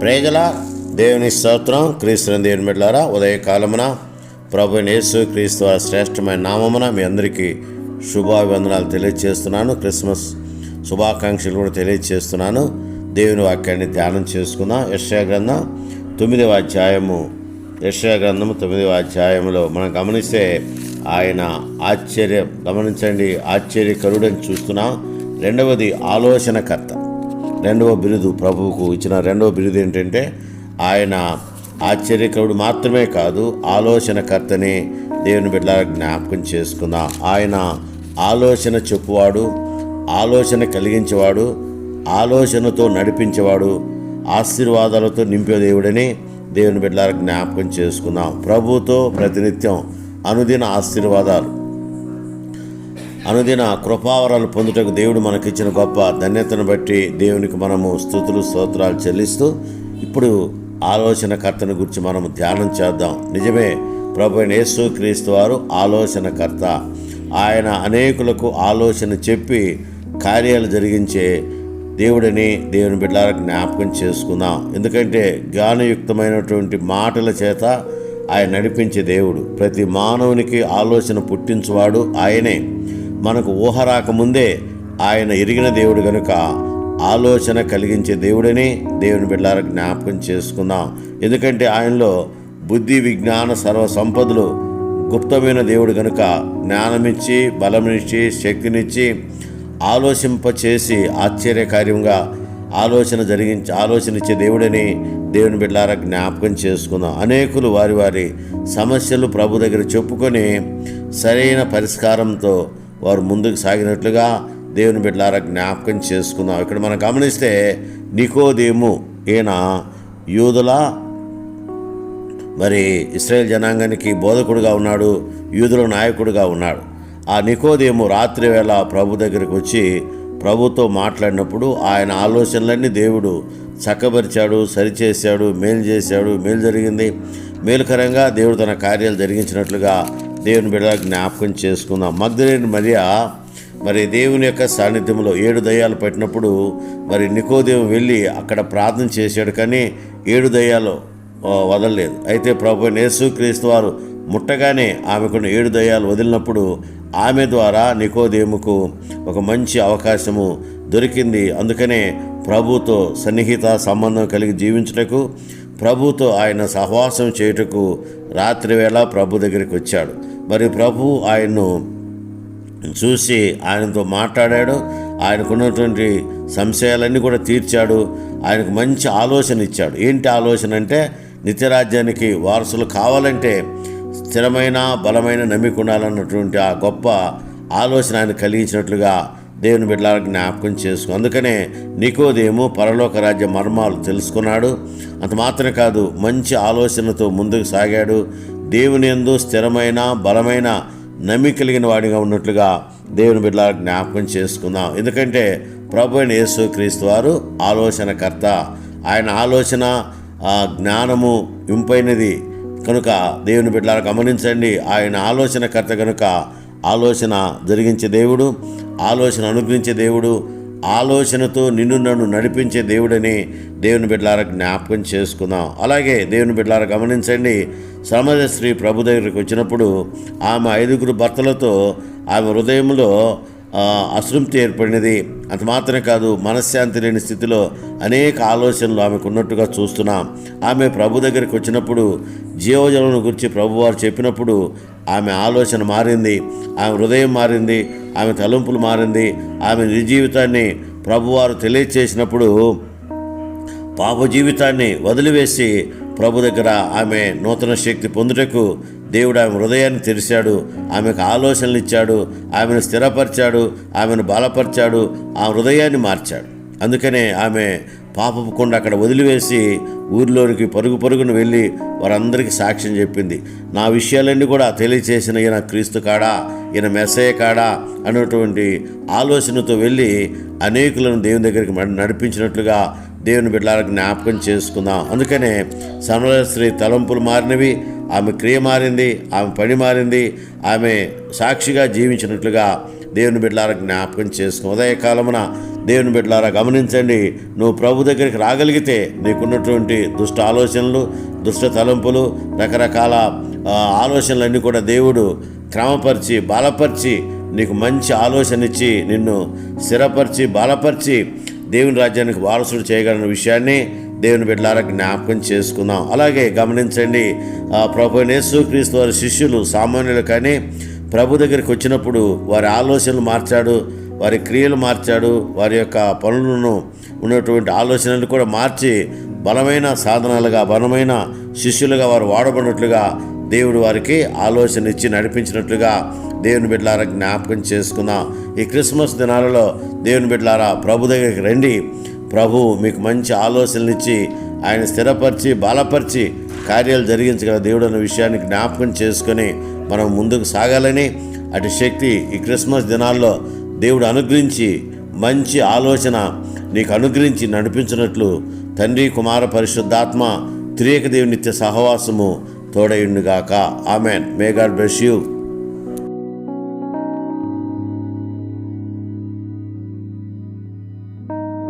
ప్రేజల దేవుని స్తోత్రం క్రీస్తు దేవుని బిడ్డారా ఉదయకాలమున ప్రభు యేసు క్రీస్తు వారి శ్రేష్టమైన నామమున మీ అందరికీ శుభాభివందనాలు తెలియజేస్తున్నాను క్రిస్మస్ శుభాకాంక్షలు కూడా తెలియజేస్తున్నాను దేవుని వాక్యాన్ని ధ్యానం చేసుకుందాం. యశాగ్రంథం తొమ్మిదవ అధ్యాయము. యశాగ్రంథము తొమ్మిదవ అధ్యాయంలో మనం గమనిస్తే ఆయన ఆశ్చర్యం. గమనించండి ఆశ్చర్యకరుడని చూస్తున్నాం. రెండవది ఆలోచనకర్త. రెండవ బిరుదు ప్రభువుకు ఇచ్చిన రెండవ బిరుదు ఏంటంటే ఆయన ఆశ్చర్యకరుడు మాత్రమే కాదు ఆలోచనకర్తని దేవుని బిడ్డ జ్ఞాపకం చేసుకుందాం ఆయన ఆలోచన చెప్పువాడు ఆలోచన కలిగించేవాడు ఆలోచనతో నడిపించేవాడు ఆశీర్వాదాలతో నింపే దేవుడని దేవుని బిడ్డల జ్ఞాపకం చేసుకుందాం ప్రభుతో ప్రతినిత్యం అనుదిన ఆశీర్వాదాలు. అనుదిన కృపావరాలు పొందుటకు దేవుడు మనకిచ్చిన గొప్ప ధన్యతను బట్టి దేవునికి మనము స్థుతులు స్తోత్రాలు చెల్లిస్తూ ఇప్పుడు ఆలోచనకర్తను గురించి మనం ధ్యానం చేద్దాం. నిజమే ప్రభు యేసు క్రీస్తు వారు ఆలోచనకర్త. ఆయన అనేకులకు ఆలోచన చెప్పి కార్యాలు జరిగించే దేవుడిని దేవుని బిడ్డల జ్ఞాపకం చేసుకుందాం. ఎందుకంటే జ్ఞానయుక్తమైనటువంటి మాటల చేత ఆయన నడిపించే దేవుడు. ప్రతి మానవునికి ఆలోచన పుట్టించువాడు ఆయనే. మనకు ఊహ రాకముందే ఆయన ఎరిగిన దేవుడు గనుక ఆలోచన కలిగించే దేవుడని దేవుని బిడ్డల జ్ఞాపకం చేసుకుందాం. ఎందుకంటే ఆయనలో బుద్ధి విజ్ఞాన సర్వ సంపదలు గుప్తమైన దేవుడు గనుక జ్ఞానమిచ్చి బలమిచ్చి శక్తినిచ్చి ఆలోచింపచేసి ఆశ్చర్యకార్యంగా ఆలోచన జరిగించి ఆలోచన ఇచ్చే దేవుడని దేవుని బిడ్డార జ్ఞాపకం చేసుకుందాం. అనేకులు వారి వారి సమస్యలు ప్రభు దగ్గర చెప్పుకొని సరైన పరిష్కారంతో వారు ముందుకు సాగినట్లుగా దేవుని బిడ్డలారా జ్ఞాపకం చేసుకుందాం. ఇక్కడ మనం గమనిస్తే నికోదేము ఈయన యూదుల మరి ఇస్రాయేల్ జనాంగానికి బోధకుడుగా ఉన్నాడు యూదుల నాయకుడుగా ఉన్నాడు. ఆ నికోదేము రాత్రి వేళ ప్రభు దగ్గరికి వచ్చి ప్రభుతో మాట్లాడినప్పుడు ఆయన ఆలోచనలన్నీ దేవుడు చక్కబరిచాడు సరిచేశాడు మేలు చేశాడు మేలు జరిగింది. మేలుకరంగా దేవుడు తన కార్యాలు జరిగించినట్లుగా దేవుని బిడ్డ జ్ఞాపకం చేసుకుందాం. మగ్ధులేని మరియా మరి దేవుని యొక్క సాన్నిధ్యంలో ఏడు దయ్యాలు పెట్టినప్పుడు మరి నికోదేవు వెళ్ళి అక్కడ ప్రార్థన చేశాడు కానీ ఏడు దయ్యాలు వదలలేదు. అయితే ప్రభు యేసుక్రీస్తు వారు ముట్టగానే ఆమెకున్న ఏడు దయ్యాలు వదిలినప్పుడు ఆమె ద్వారా నికోదేముకు ఒక మంచి అవకాశము దొరికింది. అందుకనే ప్రభుతో సన్నిహిత సంబంధం కలిగి జీవించుటకు ప్రభుతో ఆయన సహవాసం చేయుటకు రాత్రివేళ ప్రభు దగ్గరికి వచ్చాడు. మరి ప్రభు ఆయన్ను చూసి ఆయనతో మాట్లాడాడు. ఆయనకున్నటువంటి సంశయాలన్నీ కూడా తీర్చాడు. ఆయనకు మంచి ఆలోచన ఇచ్చాడు. ఏంటి ఆలోచన అంటే నిత్యరాజ్యానికి వారసులు కావాలంటే స్థిరమైన బలమైన నమ్మిక ఉండాలన్నటువంటి ఆ గొప్ప ఆలోచన ఆయన కలిగించినట్లుగా దేవుని బిడ్డల జ్ఞాపకం చేసుకో. అందుకనే నికోదేము పరలోక రాజ్య మర్మాలు తెలుసుకున్నాడు. అంత మాత్రమే కాదు మంచి ఆలోచనతో ముందుకు సాగాడు. దేవుని ఎందు స్థిరమైన బలమైన నమ్మి కలిగిన వాడిగా ఉన్నట్లుగా దేవుని బిడ్డల జ్ఞాపకం చేసుకుందాం. ఎందుకంటే ప్రభు అయిన యేసు క్రీస్తు వారు ఆలోచనకర్త. ఆయన ఆలోచన జ్ఞానము ఇంపైనది. కనుక దేవుని బిడ్డలారా గమనించండి. ఆయన ఆలోచనకర్త కనుక ఆలోచన జరిగించే దేవుడు ఆలోచన అనుగ్రహించే దేవుడు ఆలోచనతో నిన్ను నన్ను నడిపించే దేవుడని దేవుని బిడ్డలారా జ్ఞాపకం చేసుకుందాం. అలాగే దేవుని బిడ్డలారా గమనించండి సమద స్త్రీ ప్రభు దగ్గరికి వచ్చినప్పుడు ఆమె ఐదుగురు భర్తలతో ఆమె హృదయంలో అసృప్తి ఏర్పడినది. అంత మాత్రమే కాదు మనశ్శాంతి లేని స్థితిలో అనేక ఆలోచనలు ఆమెకు ఉన్నట్టుగా చూస్తున్నాం. ఆమె ప్రభు దగ్గరికి వచ్చినప్పుడు జీవజలను గురించి ప్రభువారు చెప్పినప్పుడు ఆమె ఆలోచన మారింది. ఆమె హృదయం మారింది ఆమె తలంపులు మారింది. ఆమె నిజీవితాన్ని ప్రభువారు తెలియచేసినప్పుడు పాప జీవితాన్ని వదిలివేసి ప్రభు దగ్గర ఆమె నూతన శక్తి పొందుటకు దేవుడు ఆమె హృదయాన్ని తెరిచాడు ఆమెకు ఆలోచనలు ఇచ్చాడు ఆమెను స్థిరపరిచాడు ఆమెను బలపరిచాడు ఆ హృదయాన్ని మార్చాడు. అందుకనే ఆమె పాపపు కొండ అక్కడ వదిలివేసి ఊరిలోనికి పరుగు పరుగును వెళ్ళి వారందరికీ సాక్ష్యం చెప్పింది. నా విషయాలన్నీ కూడా తెలియచేసిన ఈయన క్రీస్తు కాడా ఈయన మెస్సయ్య కాడా అనేటువంటి ఆలోచనతో వెళ్ళి అనేకులను దేవుని దగ్గరికి నడిపించినట్లుగా దేవుని బిడ్డల జ్ఞాపకం చేసుకుందాం. అందుకనే సమర స్త్రీ తలంపులు మారినవి ఆమె క్రియ మారింది ఆమె పని మారింది ఆమె సాక్షిగా జీవించినట్లుగా దేవుని బిడ్డలారా జ్ఞాపకం చేసుకో ఉదయకాలమున దేవుని బిడ్డలారా గమనించండి నువ్వు ప్రభు దగ్గరికి రాగలిగితే నీకున్నటువంటి దుష్ట ఆలోచనలు దుష్ట తలంపులు రకరకాల ఆలోచనలన్నీ కూడా దేవుడు క్రమపరిచి బలపరిచి నీకు మంచి ఆలోచన ఇచ్చి నిన్ను స్థిరపరిచి బలపరిచి దేవుని రాజ్యానికి వారసుడు చేయగలన విషయాన్ని దేవుని బిడ్డలారా జ్ఞాపకం చేసుకుందాం. అలాగే గమనించండి ఆ ప్రభు యేసుక్రీస్తు వారి శిష్యులు సామాన్యులు కానీ ప్రభు దగ్గరికి వచ్చినప్పుడు వారి ఆలోచనలు మార్చాడు వారి క్రియలు మార్చాడు వారి యొక్క పనులను ఉన్నటువంటి ఆలోచనలు కూడా మార్చి బలమైన సాధనాలుగా బలమైన శిష్యులుగా వారు వాడబడినట్లుగా దేవుడు వారికి ఆలోచన ఇచ్చి నడిపించినట్లుగా దేవుని బిడ్డలారా జ్ఞాపకం చేసుకుందాం. ఈ క్రిస్మస్ దినాలలో దేవుని బిడ్డలారా ప్రభు దగ్గరికి రండి. ప్రభు మీకు మంచి ఆలోచనలు ఇచ్చి ఆయన స్థిరపరిచి బలపరిచి కార్యాలు జరిగించగల దేవుడు అన్న విషయాన్ని జ్ఞాపకం చేసుకొని మనం ముందుకు సాగాలని అటు శక్తి ఈ క్రిస్మస్ దినాల్లో దేవుడు అనుగ్రహించి మంచి ఆలోచన నీకు అనుగ్రహించి నడిపించినట్లు తండ్రి కుమార పరిశుద్ధాత్మ త్రియక దేవుని నిత్య సహవాసము తోడయుండుగాక. Amen. May God bless you.